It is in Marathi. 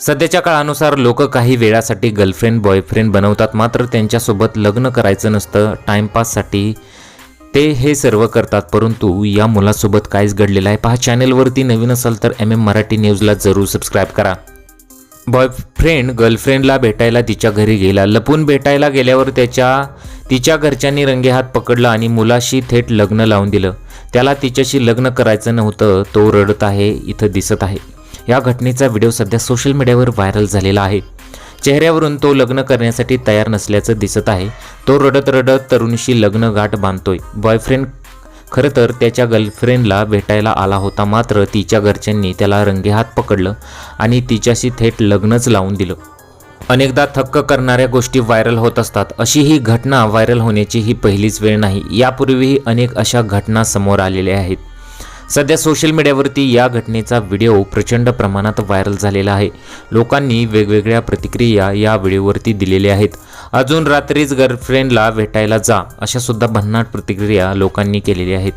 सध्याच्या काळानुसार लोक काही वेळासाठी गर्लफ्रेंड बॉयफ्रेंड बनवतात. मात्र त्यांच्यासोबत लग्न करायचं नसतं टाइमपाससाठी ते हे सर्व करतात. परंतु या मुलासोबत कायच घडलेलं आहे. पहा चॅनेलवरती नवीन असाल तर एम एम मराठी न्यूजला जरूर सबस्क्राईब करा. बॉयफ्रेंड गर्लफ्रेंडला भेटायला तिच्या घरी गेला. लपून भेटायला गेल्यावर त्याच्या तिच्या घरच्यांनी रंगेहात पकडलं आणि मुलाशी थेट लग्न लावून दिलं. त्याला तिच्याशी लग्न करायचं नव्हतं. तो रडत आहे इथं दिसत आहे. या घटनेचा व्हिडिओ सध्या सोशल मीडियावर व्हायरल झालेला आहे. चेहऱ्यावरून तो लग्न करण्यासाठी तयार नसल्याचं दिसत आहे. तो रडत रडत तरुणीशी लग्न गाठ बांधतोय. बॉयफ्रेंड खरं तर त्याच्या गर्लफ्रेंडला भेटायला आला होता मात्र तिच्या घरच्यांनी त्याला रंगेहात पकडलं आणि तिच्याशी थेट लग्नच लावून दिलं. अनेकदा थक्क करणाऱ्या गोष्टी व्हायरल होत असतात. अशी ही घटना व्हायरल होण्याची ही पहिलीच वेळ नाही. यापूर्वीही अनेक अशा घटना समोर आलेल्या आहेत. सध्या सोशल मीडियावरती या घटनेचा व्हिडिओ प्रचंड प्रमाणात व्हायरल झालेला आहे. लोकांनी वेगवेगळ्या प्रतिक्रिया या व्हिडिओवरती दिलेल्या आहेत. अजून रात्रीच गर्लफ्रेंडला भेटायला जा अशा सुद्धा भन्नाट प्रतिक्रिया लोकांनी केलेल्या आहेत.